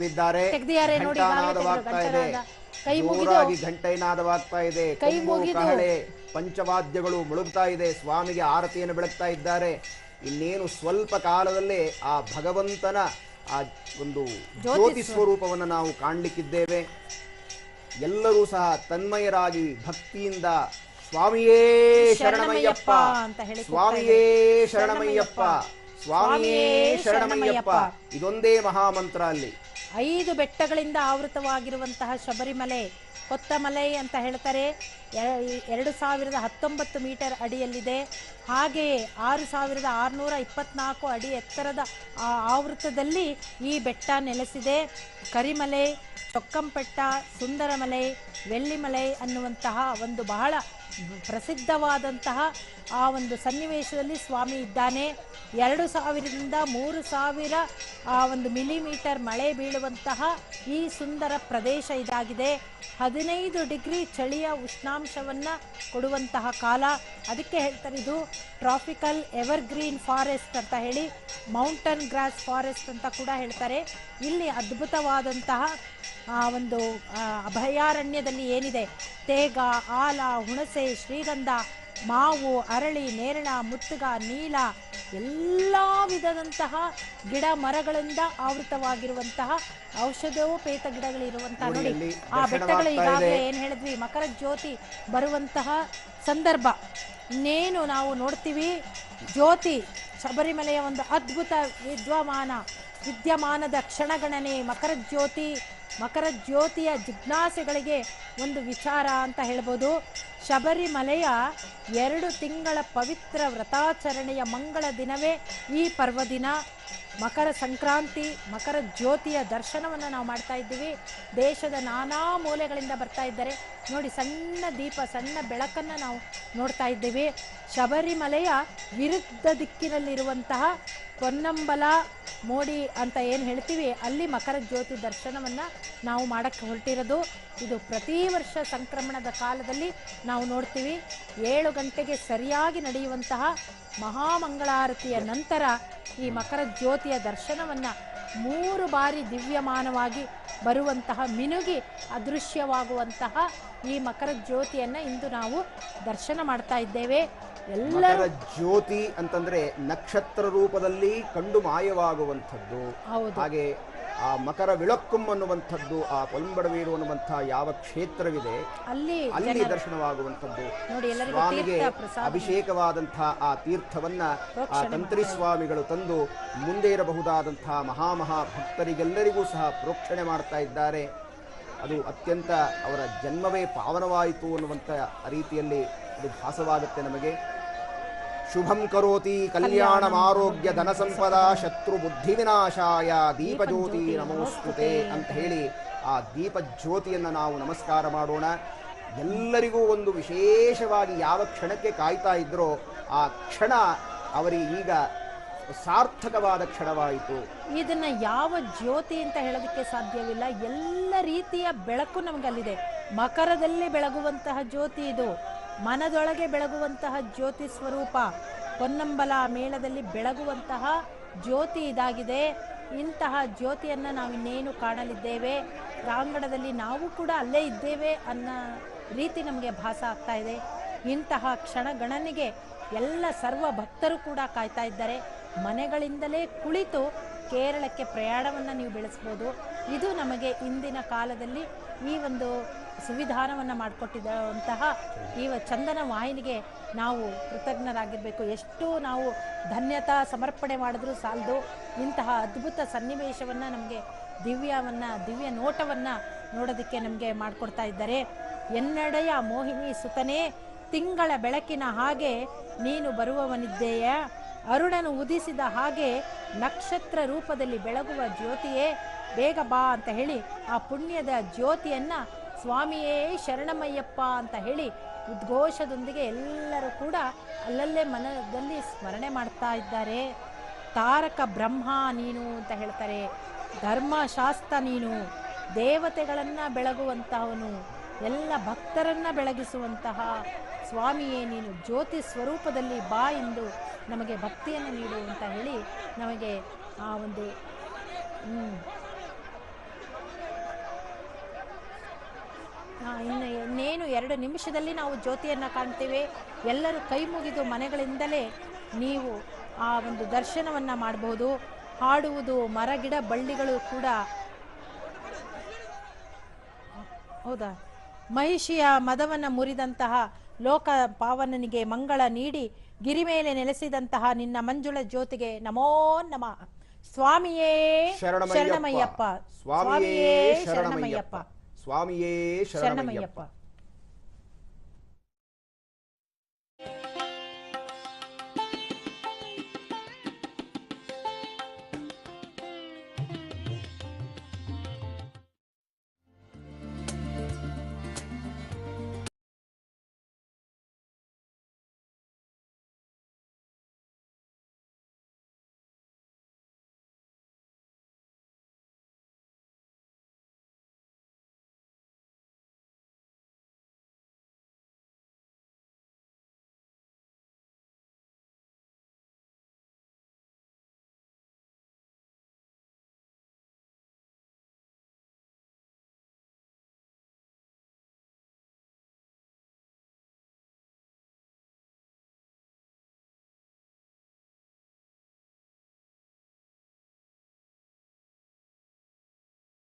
ತೆಗೆದಿದ್ದಾರೆ. ಘಂಟಾನಾದವಾಗ್ತಾ ಇದೆ. ಜೋರಾಗಿ ಘಂಟೈನಾದವಾಗ್ತಾ ಇದೆ. ಕಹಳೆ ಪಂಚವಾದ್ಯಗಳು ಮುಳುಗ್ತಾ ಇದೆ. ಸ್ವಾಮಿಗೆ ಆರತಿಯನ್ನು ಬೆಳಗ್ತಾ ಇದ್ದಾರೆ. ಇನ್ನೇನು ಸ್ವಲ್ಪ ಕಾಲದಲ್ಲೇ ಆ ಭಗವಂತನ ಆ ಒಂದು ಜ್ಯೋತಿ ಸ್ವರೂಪವನ್ನು ನಾವು ಕಾಣಲಿಕ್ಕಿದ್ದೇವೆ. ಎಲ್ಲರೂ ಸಹ ತನ್ಮಯರಾಗಿ ಭಕ್ತಿಯಿಂದ ಸ್ವಾಮಿಯೇ ಶರಣಮಯ್ಯಪ್ಪ ಅಂತ ಹೇಳಿ ಸ್ವಾಮಿಯೇ ಶರಣಮಯ್ಯಪ್ಪ ಸ್ವಾಮಿಯೇ ಶರಣಮಯ್ಯಪ್ಪ. ಇದೊಂದೇ ಮಹಾಮಂತ್ರ ಅಲ್ಲಿ. ಐದು ಬೆಟ್ಟಗಳಿಂದ ಆವೃತವಾಗಿರುವಂತಹ ಶಬರಿಮಲೆ ಕೊತ್ತಮಲೆ ಅಂತ ಹೇಳ್ತಾರೆ. ಎರಡು ಸಾವಿರದ ಹತ್ತೊಂಬತ್ತು ಮೀಟರ್ ಅಡಿಯಲ್ಲಿದೆ. ಹಾಗೆಯೇ ಆರು ಸಾವಿರದ ಆರುನೂರ ಇಪ್ಪತ್ನಾಲ್ಕು ಅಡಿ ಎತ್ತರದ ಆವೃತದಲ್ಲಿ ಈ ಬೆಟ್ಟ ನೆಲೆಸಿದೆ. ಕರಿಮಲೆ, ಚೊಕ್ಕಂಪೆಟ್ಟ, ಸುಂದರಮಲೆ, ವೆಳ್ಳಿಮಲೆ ಅನ್ನುವಂತಹ ಒಂದು ಬಹಳ ಪ್ರಸಿದ್ಧವಾದಂತಹ ಆ ಒಂದು ಸನ್ನಿವೇಶದಲ್ಲಿ ಸ್ವಾಮಿ ಇದ್ದಾನೆ. ಎರಡು ಸಾವಿರದಿಂದ ಮೂರು ಸಾವಿರ ಆ ಒಂದು ಮಿಲಿಮೀಟರ್ ಮಳೆ ಬೀಳುವಂತಹ ಈ ಸುಂದರ ಪ್ರದೇಶ ಇದಾಗಿದೆ. ಹದಿನೈದು ಡಿಗ್ರಿ ಚಳಿಯ ಉಷ್ಣಾಂಶವನ್ನು ಕೊಡುವಂತಹ ಕಾಲ. ಅದಕ್ಕೆ ಹೇಳ್ತಾರೆ ಇದು ಟ್ರಾಪಿಕಲ್ ಎವರ್ಗ್ರೀನ್ ಫಾರೆಸ್ಟ್ ಅಂತ ಹೇಳಿ, ಮೌಂಟನ್ ಗ್ರಾಸ್ ಫಾರೆಸ್ಟ್ ಅಂತ ಕೂಡ ಹೇಳ್ತಾರೆ. ಇಲ್ಲಿ ಅದ್ಭುತವಾದಂತಹ ಆ ಒಂದು ಅಭಯಾರಣ್ಯದಲ್ಲಿ ಏನಿದೆ? ತೇಗ ಆಲ ಹುಣಸೆ ಶ್ರೀಗಂಧ ಮಾವು ಅರಳಿ ನೇರಳ ಮುತ್ತುಗ ನೀಲ ಎಲ್ಲ ವಿಧದಂತಹ ಗಿಡ ಮರಗಳಿಂದ ಆವೃತವಾಗಿರುವಂತಹ ಔಷಧೋಪೇತ ಗಿಡಗಳಿರುವಂತಹ ನೋಡಿ, ನೋಡಿ. ಆ ಬೆಟ್ಟಗಳು ಈಗಾಗಲೇ. ಏನ್ ಹೇಳಿದ್ವಿ? ಮಕರ ಜ್ಯೋತಿ ಬರುವಂತಹ ಸಂದರ್ಭ. ಇನ್ನೇನು ನಾವು ನೋಡ್ತೀವಿ? ಜ್ಯೋತಿ ಶಬರಿಮಲೆಯ ಒಂದು ಅದ್ಭುತ ವಿದ್ಯಮಾನ. ವಿದ್ಯಮಾನದ ಕ್ಷಣಗಣನೆ, ಮಕರ ಜ್ಯೋತಿ, ಮಕರ ಜ್ಯೋತಿಯ ಜಿಜ್ಞಾಸೆಗಳಿಗೆ ಒಂದು ವಿಚಾರ ಅಂತ ಹೇಳ್ಬೋದು. ಶಬರಿಮಲೆಯ ಎರಡು ತಿಂಗಳ ಪವಿತ್ರ ವ್ರತಾಚರಣೆಯ ಮಂಗಳ ದಿನವೇ ಈ ಪರ್ವದಿನ. ಮಕರ ಸಂಕ್ರಾಂತಿ, ಮಕರ ಜ್ಯೋತಿಯ ದರ್ಶನವನ್ನು ನಾವು ಮಾಡ್ತಾ ಇದ್ದೀವಿ. ದೇಶದ ನಾನಾ ಮೂಲೆಗಳಿಂದ ಬರ್ತಾ ಇದ್ದಾರೆ. ನೋಡಿ, ಸಣ್ಣ ದೀಪ, ಸಣ್ಣ ಬೆಳಕನ್ನು ನಾವು ನೋಡ್ತಾ ಇದ್ದೀವಿ. ಶಬರಿಮಲೆಯ ವಿರುದ್ಧ ದಿಕ್ಕಿನಲ್ಲಿರುವಂತಹ ಪೊನ್ನಂಬಲ, ಮೋಡಿ ಅಂತ ಏನು ಹೇಳ್ತೀವಿ, ಅಲ್ಲಿ ಮಕರ ಜ್ಯೋತಿ ದರ್ಶನವನ್ನು ನಾವು ಮಾಡೋಕ್ಕೆ ಹೊರಟಿರೋದು. ಇದು ಪ್ರತಿ ವರ್ಷ ಸಂಕ್ರಮಣದ ಕಾಲದಲ್ಲಿ ನಾವು ನೋಡ್ತೀವಿ. ಏಳು ಗಂಟೆಗೆ ಸರಿಯಾಗಿ ನಡೆಯುವಂತಹ ಮಹಾಮಂಗಳಾರತಿಯ ನಂತರ ಈ ಮಕರ ಜ್ಯೋತಿಯ ದರ್ಶನವನ್ನು ಮೂರು ಬಾರಿ ದಿವ್ಯಮಾನವಾಗಿ ಬರುವಂತಹ ಮಿನುಗಿ ಅದೃಶ್ಯವಾಗುವಂತಹ ಈ ಮಕರ ಜ್ಯೋತಿಯನ್ನು ಇಂದು ನಾವು ದರ್ಶನ ಮಾಡ್ತಾ ಇದ್ದೇವೆ. ಎಲ್ಲರ ಜ್ಯೋತಿ ಅಂತಂದ್ರೆ ನಕ್ಷತ್ರ ರೂಪದಲ್ಲಿ ಕಂಡು ಮಾಯವಾಗುವಂಥದ್ದು. ಹೌದು. ಹಾಗೆ ಆ ಮಕರ ವಿಳಕ್ಕುಂ ಅನ್ನುವಂಥದ್ದು ಆ ಕೊಲಂಬಡವೀರು ಅನ್ನುವಂಥ ಯಾವ ಕ್ಷೇತ್ರವಿದೆ ಅಲ್ಲಿ ಅಲ್ಲಿ ದರ್ಶನವಾಗುವಂಥದ್ದು. ಸ್ವಾಮಿಗೆ ಅಭಿಷೇಕವಾದಂಥ ಆ ತೀರ್ಥವನ್ನ ಆ ತಂತ್ರಿ ಸ್ವಾಮಿಗಳು ತಂದು ಮುಂದೆ ಇರಬಹುದಾದಂತಹ ಮಹಾಮಹಾ ಭಕ್ತರಿಗೆಲ್ಲರಿಗೂ ಸಹ ಪ್ರೋಕ್ಷಣೆ ಮಾಡ್ತಾ ಇದ್ದಾರೆ. ಅದು ಅತ್ಯಂತ ಅವರ ಜನ್ಮವೇ ಪಾವನವಾಯಿತು ಅನ್ನುವಂಥ ರೀತಿಯಲ್ಲಿ ಅದು ಭಾಸವಾಗುತ್ತೆ ನಮಗೆ. ಶುಭಂ ಕರೋತಿ ಕಲ್ಯಾಣ ಆರೋಗ್ಯ ಧನ ಸಂಪದ ಶತ್ರು ಬುದ್ಧಿ ವಿನಾಶಾಯ ದೀಪಜ್ಯೋತಿ ನಮೋಸ್ತುತೆ. ಅಂತ ಹೇಳಿ ಆ ದೀಪ ಜ್ಯೋತಿಯನ್ನು ನಾವು ನಮಸ್ಕಾರ ಮಾಡೋಣ. ಎಲ್ಲರಿಗೂ ಒಂದು ವಿಶೇಷವಾಗಿ ಯಾವ ಕ್ಷಣಕ್ಕೆ ಕಾಯ್ತಾ ಇದ್ರೋ ಆ ಕ್ಷಣ ಅವರಿಗೆ ಈಗ ಸಾರ್ಥಕವಾದ ಕ್ಷಣವಾಯಿತು. ಇದನ್ನ ಯಾವ ಜ್ಯೋತಿ ಅಂತ ಹೇಳೋದಕ್ಕೆ ಸಾಧ್ಯವಿಲ್ಲ. ಎಲ್ಲ ರೀತಿಯ ಬೆಳಕು ನಮಗಲ್ಲಿದೆ. ಮಕರದಲ್ಲಿ ಬೆಳಗುವಂತಹ ಜ್ಯೋತಿ ಇದು. ಮನದೊಳಗೆ ಬೆಳಗುವಂತಹ ಜ್ಯೋತಿ ಸ್ವರೂಪ. ಪೊನ್ನಂಬಲ ಮೇಳದಲ್ಲಿ ಬೆಳಗುವಂತಹ ಜ್ಯೋತಿ ಇದಾಗಿದೆ. ಇಂತಹ ಜ್ಯೋತಿಯನ್ನು ನಾವು ಇನ್ನೇನು ಕಾಣಲಿದ್ದೇವೆ? ಪ್ರಾಂಗಣದಲ್ಲಿ ನಾವು ಕೂಡ ಅಲ್ಲೇ ಇದ್ದೇವೆ ಅನ್ನೋ ರೀತಿ ನಮಗೆ ಭಾಸ ಆಗ್ತಾ ಇದೆ. ಇಂತಹ ಕ್ಷಣಗಣನೆಗೆ ಎಲ್ಲ ಸರ್ವ ಭಕ್ತರು ಕೂಡ ಕಾಯ್ತಾ ಇದ್ದಾರೆ. ಮನೆಗಳಿಂದಲೇ ಕುಳಿತು ಕೇರಳಕ್ಕೆ ಪ್ರಯಾಣವನ್ನು ನೀವು ಬೆಳೆಸ್ಬೋದು. ಇದು ನಮಗೆ ಇಂದಿನ ಕಾಲದಲ್ಲಿ ಈ ಒಂದು ಸುವಿಧಾನವನ್ನು ಮಾಡಿಕೊಟ್ಟಿದ್ದಂತಹ ಈ ಚಂದನ ವಾಹಿನಿಗೆ ನಾವು ಕೃತಜ್ಞರಾಗಿರಬೇಕು. ಎಷ್ಟು ನಾವು ಧನ್ಯತಾ ಸಮರ್ಪಣೆ ಮಾಡಿದ್ರೂ ಸಾಲದು. ಇಂತಹ ಅದ್ಭುತ ಸನ್ನಿವೇಶವನ್ನು ನಮಗೆ ದಿವ್ಯವನ್ನು, ದಿವ್ಯ ನೋಟವನ್ನು ನೋಡೋದಕ್ಕೆ ನಮಗೆ ಮಾಡಿಕೊಡ್ತಾ ಇದ್ದಾರೆ. ಎನ್ನಡೆಯ ಮೋಹಿನಿ ಸುತನೇ, ತಿಂಗಳ ಬೆಳಕಿನ ಹಾಗೆ ನೀನು ಬರುವವನಿದ್ದೇಯ. ಅರುಣನು ಉದಿಸಿದ ಹಾಗೆ ನಕ್ಷತ್ರ ರೂಪದಲ್ಲಿ ಬೆಳಗುವ ಜ್ಯೋತಿಯೇ, ಬೇಗ ಬಾ ಅಂತ ಹೇಳಿ ಆ ಪುಣ್ಯದ ಜ್ಯೋತಿಯನ್ನ ಸ್ವಾಮಿಯೇ ಶರಣಮಯ್ಯಪ್ಪ ಅಂತ ಹೇಳಿ ಉದ್ಘೋಷದೊಂದಿಗೆ ಎಲ್ಲರೂ ಕೂಡ ಅಲ್ಲಲ್ಲೇ ಮನದಲ್ಲಿ ಸ್ಮರಣೆ ಮಾಡ್ತಾ ಇದ್ದಾರೆ. ತಾರಕ ಬ್ರಹ್ಮ ನೀನು ಅಂತ ಹೇಳ್ತಾರೆ, ಧರ್ಮಶಾಸ್ತ್ರ ನೀನು, ದೇವತೆಗಳನ್ನು ಬೆಳಗುವಂತಹವನು, ಎಲ್ಲ ಭಕ್ತರನ್ನು ಬೆಳಗಿಸುವಂತಹ ಸ್ವಾಮಿಯೇ ನೀನು, ಜ್ಯೋತಿ ಸ್ವರೂಪದಲ್ಲಿ ಬಾ ಎಂದು ನಮಗೆ ಭಕ್ತಿಯನ್ನು ನೀಡು ಅಂತ ಹೇಳಿ ನಮಗೆ ಆ ಒಂದು ಇನ್ನೇನು ಎರಡು ನಿಮಿಷದಲ್ಲಿ ನಾವು ಜ್ಯೋತಿಯನ್ನು ಕಾಣ್ತೇವೆ. ಎಲ್ಲರೂ ಕೈ ಮುಗಿದು ಮನೆಗಳಿಂದಲೇ ನೀವು ಆ ಒಂದು ದರ್ಶನವನ್ನು ಮಾಡಬಹುದು ಹಾಡುವುದು ಮರಗಿಡ ಬಳ್ಳಿಗಳು ಕೂಡ ಹೌದಾ? ಮಹಿಷಿಯ ಮದವನ್ನ ಮುರಿದಂತಹ ಲೋಕ ಪಾವನನಿಗೆ ಮಂಗಳ ನೀಡಿ ಗಿರಿ ಮೇಲೆ ನೆಲೆಸಿದಂತಹ ನಿನ್ನ ಮಂಜುಳ ಜ್ಯೋತಿಗೆ ನಮೋ ನಮ. ಸ್ವಾಮಿಯೇ ಶರಣಮಯ್ಯಪ್ಪ. ಸ್ವಾಮಿಯೇ ಶರಣಮಯ್ಯಪ್ಪ. ಶರಣಮಯ್ಯಪ್ಪ ಸ್ವಾಮಿಯೇ ಶರಣಮಯ್ಯಪ್ಪ ಶರಣಮಯ್ಯಪ್ಪ